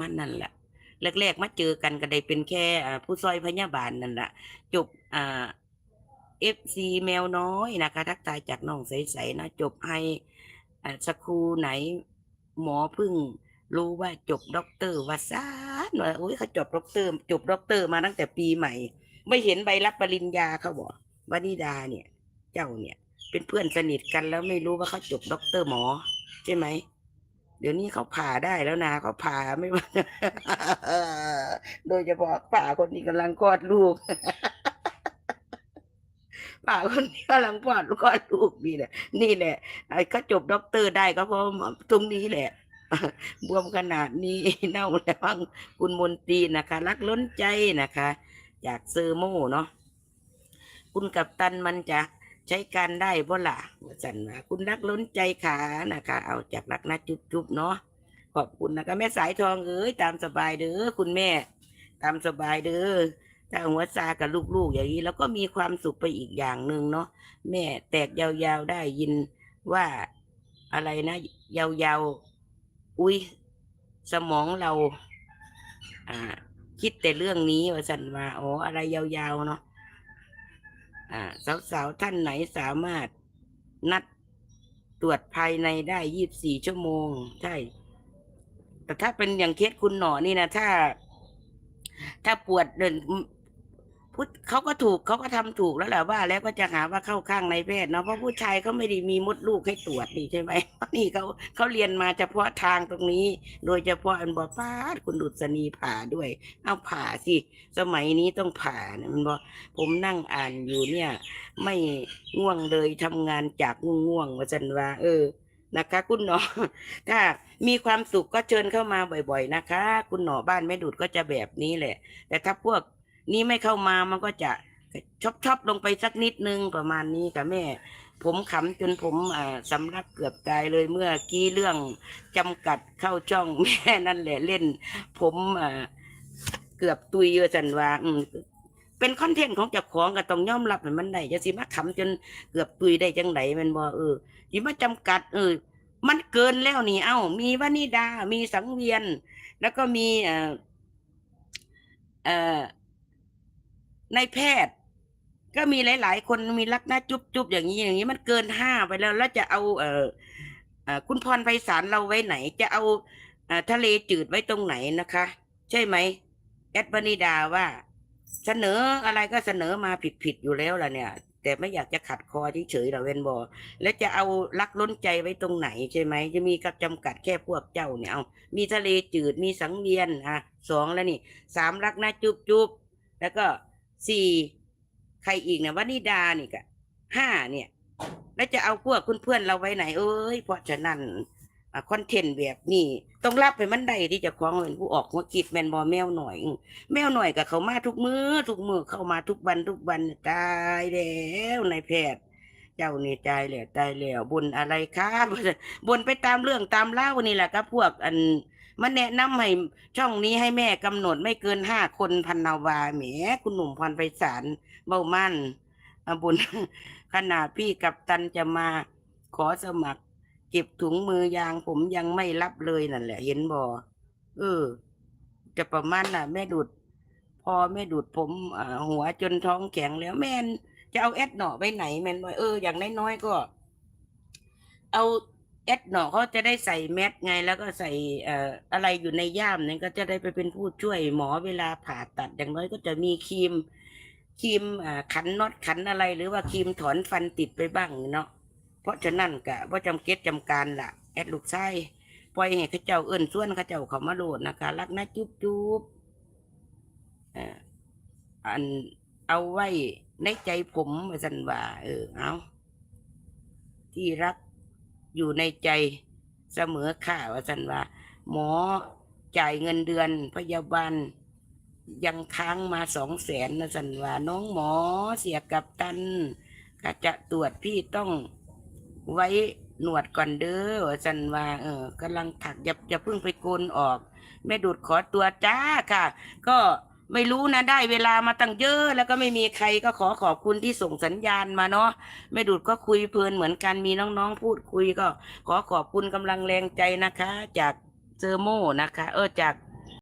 มันนั่นแหละแรกๆมาเจอกันก็ได้เป็นแค่ผู้ซอยพยาบาลนั่นแหละจบอ่าเอฟซีแมวน้อยนะคะทักทายจากน้องใสๆนะจบให้อ่าสกครูไหน หมอเพึ่ง รู้ว่าจบด็อกเตอร์วาซานว่าโอ้ยเขาจบด็อกเตอร์ จบด็อกเตอร์มาตั้งแต่ปีใหม่ ไม่เห็นใบรับปริญญาเขาบอกวานิดาเนี่ย เจ้าเนี่ย เป็นเพื่อนสนิทกันแล้วไม่รู้ว่าเขาจบด็อกเตอร์หมอ ใช่ไหม เดี๋ยวนี้เขาผ่าได้แล้วนะเขาผ่าไม่ว่าโดยเฉพาะผ่าคนที่กำลังคลอดลูกผ่าคนที่กำลังคลอดคลอดลูกนี่แหละ นี่แหละไอ้เขาจบด็อกเตอร์ได้ก็เพราะตรงนี้แหละบวมขนาดนี้เน่าแล้วบ้างคุณมนตรีนะคะ รักล้นใจนะคะจากซอร์โมเนาะคุณกับตันมันจะ ใช้การได้บ่ล่ะว่าสันว่าคุณรักล้นใจขานะคะ เอาจากรักนะจุบๆเนาะขอบคุณนะคะแม่สายทองเอ้ยตามสบายเด้อคุณแม่ ตามสบายเด้อถ้าหัวซากับลูกๆอย่างนี้ แล้วก็มีความสุขไปอีกอย่างหนึ่งเนาะแม่แตกยาวๆได้ยินว่าอะไรนะ ยาวๆอุ้ยสมองเรา อ่า คิดแต่เรื่องนี้ว่าสันว่าอ๋ออะไรยาวๆเนาะ อ่าสาวๆท่านไหนสามารถนัดตรวจภายในได้ยี่บสี่ชั่วโมง ใช่ แต่ถ้าเป็นอย่างเคสคุณหนอนี่นะ ถ้า ถ้าปวดเดิน พุทธเขาก็ถูกเขาก็ทำถูกแล้วแหละว่า แล้วก็จะหาว่าเข้าข้างในแพทย์เนาะเพราะผู้ชายเขาไม่ได้มีมดลูกให้ตรวจนี่ใช่ไหมนี่เขาเขาเรียนมาเฉพาะทางตรงนี้ โดยเฉพาะอันบอป้าคุณดุษณีผ่าด้วย เอาผ่าสิสมัยนี้ต้องผ่านมันบอกผมนั่งอ่านอยู่เนี่ย ไม่ง่วงเลยทำงานจากง่วงๆว่าจันว่าเออนะคะ คุณหนอถ้ามีความสุขก็เชิญเข้ามาบ่อย ๆ นะคะ คุณหนอบ้านแม่ดูดก็จะแบบนี้แหละ แต่ถ้าพวก นี้ไม่เข้ามามันก็จะชอบชอบลงไปสักนิดนึงประมาณนี้กับแม่ ผมขำจนผมอ่าสำลักเกือบตายเลยเมื่อกี้เรื่องจำกัดเข้าช่องแม่นั่นแหละเล่น ผมอ่าเกือบตุยเยอะจันว่าอืมเป็นคอนเทนต์ของเจ้าของก็ต้องยอมรับให้มันได้จะสิมาขำจนเกือบตุยได้จังไหนแมันบ่เออสิมาจำกัด เออ มันเกินแล้วนี่ เอ้า มีวนิดา มีสังเวียน แล้วก็มีเอ่อเอ่อ ในแพทย์ ก็มีหลาย ๆ คนมีลักหน้าจุ๊บจุบอย่างนี้อย่างนี้มันเกินห้าไปแล้ว แล้วจะเอาเออคุณพรไพศาลเราไว้ไหน จะเอาอทะเลจืดไว้ตรงไหนนะคะ ใช่ไหมแอดวนิดาว่า เสนออะไรก็เสนอมาผิดๆอยู่แล้วล่ะเนี่ย แต่ไม่อยากจะขัดคอเฉยๆหรอเวนบอแล้วจะเอารักล้นใจไว้ตรงไหนใช่ไหมจะมีกับจำกัดแค่พวกเจ้าเนี่ยเอามีทะเลจืดมีสังเวียนอะสองแล้วนี่สามรักนะจุบจุบแล้วก็ สี่ใครอีกเนี่ยวนิดานี่กะห้าเนี่ย แล้วจะเอาพวกเพื่อนเราไว้ไหน เอ้ยเพราะฉะนั้นอคอนเทนต์แบบนี้ต้องรับให้มันได้ที่จะคล้องเป็นผู้ออกหัวคิดแมนบอแมวหน่อย แมวหน่อยกับเขามาทุกมือทุกมือเข้ามาทุกวันทุกวันตายแล้วนายแพทย์ เจ้านี่ตายแล้วตายแล้วบนอะไรครับบนไปตามเรื่องตามเล่านี่แหละครับพวกอัน มันแนะนำให้ช่องนี้ให้แม่กำหนดไม่เกินห้าคนพันนาวาแหมคุณหนุ่มพรไปสารเบ้ามั่นอะบุญขนาดพี่กับตันจะมาขอสมัคร เก็บถุงมือยางผมยังไม่รับเลยนั่นแหละ เห็นบ่เออ จะประมาณน่ะ แม่ดูดพอแม่ดูดผมหัวจนท้องแข็งแล้วแม่นจะเอาแอดหน่อไปไหนแม่นบ่เอออย่างน้อยๆก็ เอา แอดหนอเขาจะได้ใส่แมสไงแล้วก็ใส่เอ่ออะไรอยู่ในย่ามเนี่ยก็จะได้ไปเป็นผู้ช่วยหมอเวลาผ่าตัดอย่างน้อยก็จะมีครีมครีมขันน็อตขันอะไร หรือว่าครีมถอนฟันติดไปบ้างเนาะเพราะฉะนั้นกะว่าจำเก็ตจำการล่ะแอดลูกไส้ปล่อยให้เขาเจ้าเอื้นส่วนเขาเจ้าเขามาโหลดนะคะ รักนะจุ๊บจุ๊บเอ่ออันเอาไว้ในใจผมว่าสันว่าเออเอาที่รัก อยู่ในใจเสมอค่าว่าสันว่า หมอจ่ายเงินเดือนพยาบาล ยังค้างมาสองแสนนะสันว่า น้องหมอเสียกับตันก็จะตรวจพี่ต้องไว้หนวดก่อนเด้อว่าสันว่า เออกำลังถักอย่าอย่าเพิ่งไปโกนออกแม่ดูดขอตัวจ้าค่ะ ก็ ไม่รู้นะได้เวลามาตั้งเยอะ แล้วก็ไม่มีใครก็ขอขอบคุณที่ส่งสัญญาณมาเนาะไม่ดูดก็คุยเพลินเหมือนกันมีน้องๆพูดคุยก็ ขอขอบคุณกำลังแรงใจนะคะ จากเซอร์โมนะคะ เออจาก